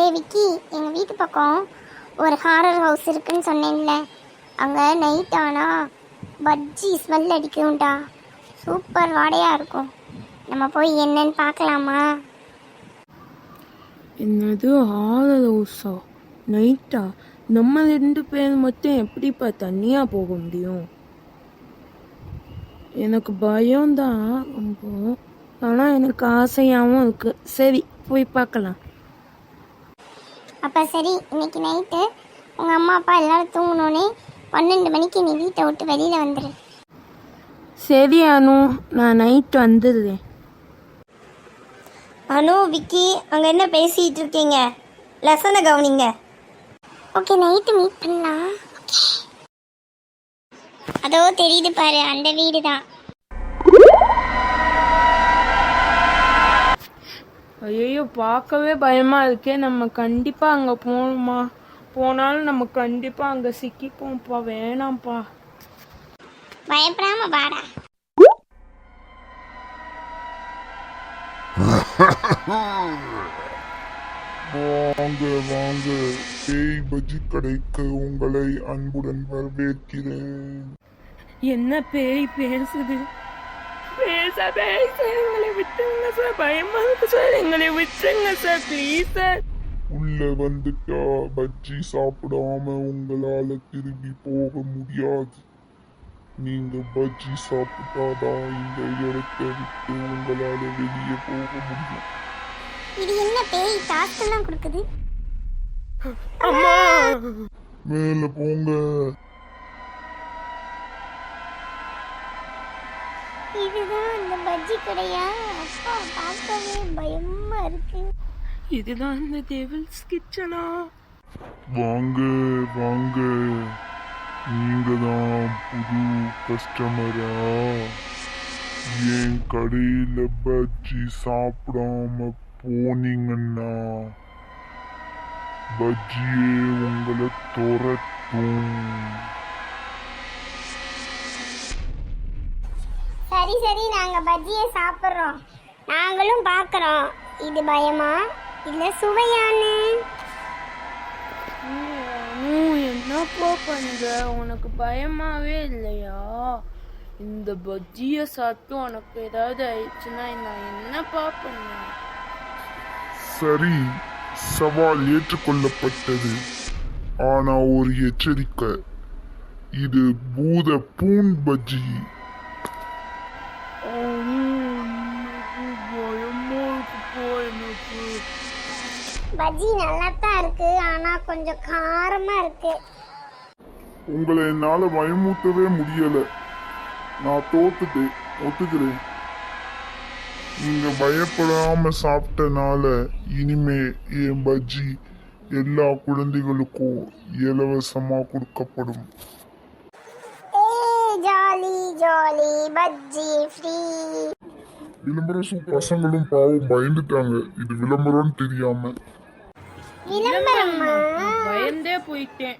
விக்கி எங்கள் வீட்டு பக்கம் ஒரு ஹாரர் ஹவுஸ் இருக்குன்னு சொன்னேன்ல. அங்கே நைட் ஆனால் பஜ்ஜி ஸ்மெல் அடிக்கும்டா. சூப்பர் வாடையாக இருக்கும். நம்ம போய் என்னன்னு பார்க்கலாமா? என்னது ஹாரர் ஹவுஸா நைட்டா நம்ம ரெண்டு பேர் மட்டும் எப்படிப்பா தனியாக போக முடியும்? எனக்கு பயம்தான் ரொம்ப. ஆனால் எனக்கு ஆசையாகவும் இருக்குது சரி போய் பார்க்கலாம். அப்போ சரி இன்னைக்கு நைட்டு உங்கள் அம்மா அப்பா எல்லாரும் தூங்கினோன்னே பன்னெண்டு மணிக்கு நீ வீட்டை விட்டு வெளியில் வந்துடு சரி அனு. நான் நைட் வந்துடுறேன். அனு விக்கி அங்கே என்ன பேசிகிட்டு இருக்கீங்க? லெசனை கவனிங்க. ஓகே நைட்டு மீட் பண்ணலாம். அதோ தெரியுது பாரு அந்த வீடு தான் ஐயோ பார்க்கவே பயமாக இருக்கே. நம்ம கண்டிப்பாக அங்கே போகணுமா போனாலும் நம்ம கண்டிப்பாக அங்கே சிக்கிப்போம்ப்பா. வேணாம்ப்பா. பயப்படாம வாடா. வாங்க வாங்க. பேய் பஜ்ஜி கடைக்கு உங்களை அன்புடன் வரவேற்கிறேன். என்ன பேய் பேசுது? பேச எங்களை விட்டுருங்க சார் பயமா இருக்கு சார் எங்களை விட்டுருங்க சார் ப்ளீஸ் சார் உள்ள வந்துட்டா பஜ்ஜி சாப்பிடாம உங்களால திரும்பி போக முடியாது நீங்க பஜ்ஜி சாப்பிட்டாதான் இந்த இடத்தை விட்டு உங்களால வெளியே போக முடியும் இது என்ன பேய் டாஸ்கெல்லாம் கொடுக்குது அம்மா மேல போங்க இதுதான் அந்த பஜ்ஜி கடையா? அப்பா பார்க்கவே பயமா இருக்கு. இதுதான் இந்த டேபிள்ஸ் கிச்சனா வாங்க வாங்க. நீங்க தான் புது கஸ்டமரா என் கடையில பஜ்ஜி சாப்பிடாம போனீங்கன்னா பஜ்ஜியே உங்களை துரத்தும். சரி சரி நாங்க பஜ்ஜியை சாப்பிட்றோம். நாங்களும் பார்க்குறோம். இது பயமா? இல்ல சுவையானு? என்னப்பா பண்ற? உனக்கு பயமாவே இல்லையா? இந்த பஜ்ஜியை சாப்பிட்டு உனக்கு ஏதாவது ஆயிடுச்சுன்னா நான் என்னப்பா பண்ணேன் சரி சவால் ஏற்றுக்கொள்ளப்பட்டது. ஆனா ஒரு எச்சரிக்கை. இது பூத பூன் பஜ்ஜி. எனக்கு பஜ்ஜி நல்லா தான் இருக்கு ஆனா கொஞ்சம் காரமா இருக்கு. உங்களை என்னால பயமூட்டவே முடியல. நான் தோத்துட்டேன் ஒத்துக்கிறேன். நீங்க பயப்படாம சாப்பிட்டனால இனிமே என் பஜ்ஜி எல்லா குழந்தைகளுக்கும் இலவசமா கொடுக்கப்படும். ஜாலி ஜாலி பஜ்ஜி ஃப்ரீ விளம்பரம் சு- பசங்களும் பாவம் பயந்துட்டாங்க. இது விளம்பரம்னு தெரியாம. பயந்தே போயிட்டேன்.